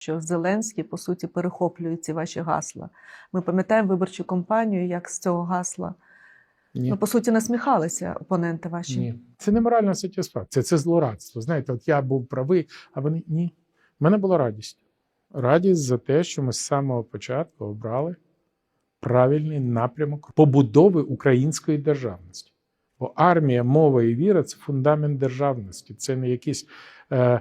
що Зеленський по суті перехоплює ці ваші гасла. Ми пам'ятаємо виборчу кампанію, як з цього гасла Ні. ну по суті насміхалися опоненти ваші. Ні. Це не моральна сатисфакція, це злорадство. Знаєте, от я був правий, а вони ні. У мене була радість. Радість за те, що ми з самого початку обрали правильний напрямок побудови української державності. Бо армія, мова і віра це фундамент державності. Це не якісь, е,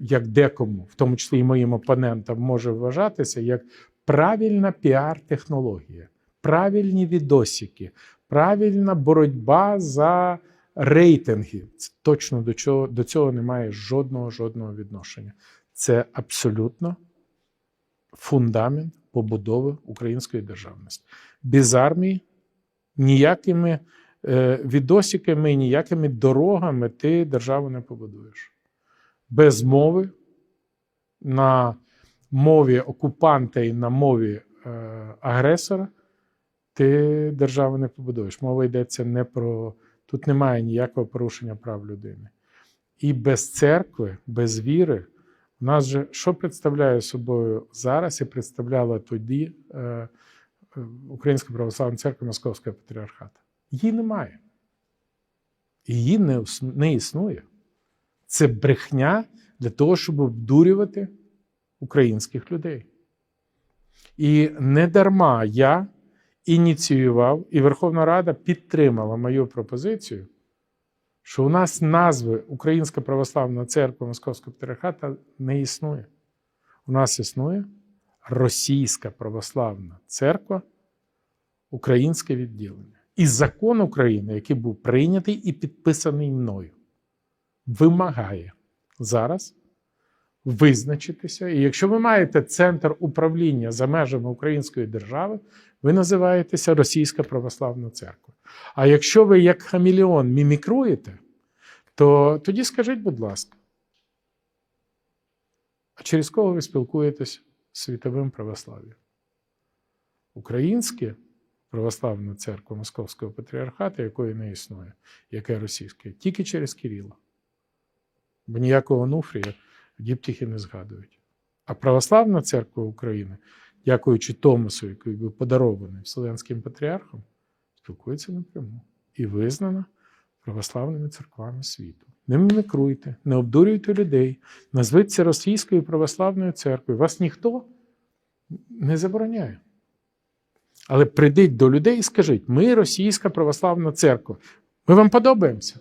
як декому, в тому числі і моїм опонентам, може вважатися, як правильна піар-технологія, правильні відосики, правильна боротьба за рейтинги. Це точно до чого до цього немає жодного жодного відношення. Це абсолютно фундамент побудови української державності. Без армії ніякими е, відосиками, ніякими дорогами ти державу не побудуєш. Без мови на мові окупанта і на мові е, агресора ти державу не побудуєш. Мова йдеться не про. Тут немає ніякого порушення прав людини. І без церкви, без віри, у нас же що представляє собою зараз і представляла тоді е, е, Українська православна церква Московського патріархату? Її немає. Її не, не існує. Це брехня для того, щоб обдурювати українських людей. І не дарма я ініціював, і Верховна Рада підтримала мою пропозицію, що у нас назви Українська православна церква Московського патріархата не існує. У нас існує Російська православна церква, українське відділення. І закон України, який був прийнятий і підписаний мною, вимагає зараз визначитися. І якщо ви маєте центр управління за межами Української держави, ви називаєтеся Російська Православна Церква. А якщо ви як хамілеон мімікруєте, то тоді скажіть, будь ласка, а через кого ви спілкуєтесь з світовим православ'ям? Українське православна церква Московського патріархату, якої не існує, яке російське, тільки через Кирила. Бо ніякого Нуфрія діптіхи не згадують. А православна церква України, дякуючи Томасу, який був подарований Вселенським патріархом, спілкується напряму і визнана православними церквами світу. Не мімікруйте, не обдурюйте людей, назвіть це Російською православною церквою. Вас ніхто не забороняє. Але прийдіть до людей і скажіть: ми російська православна церква. Ми вам подобаємося.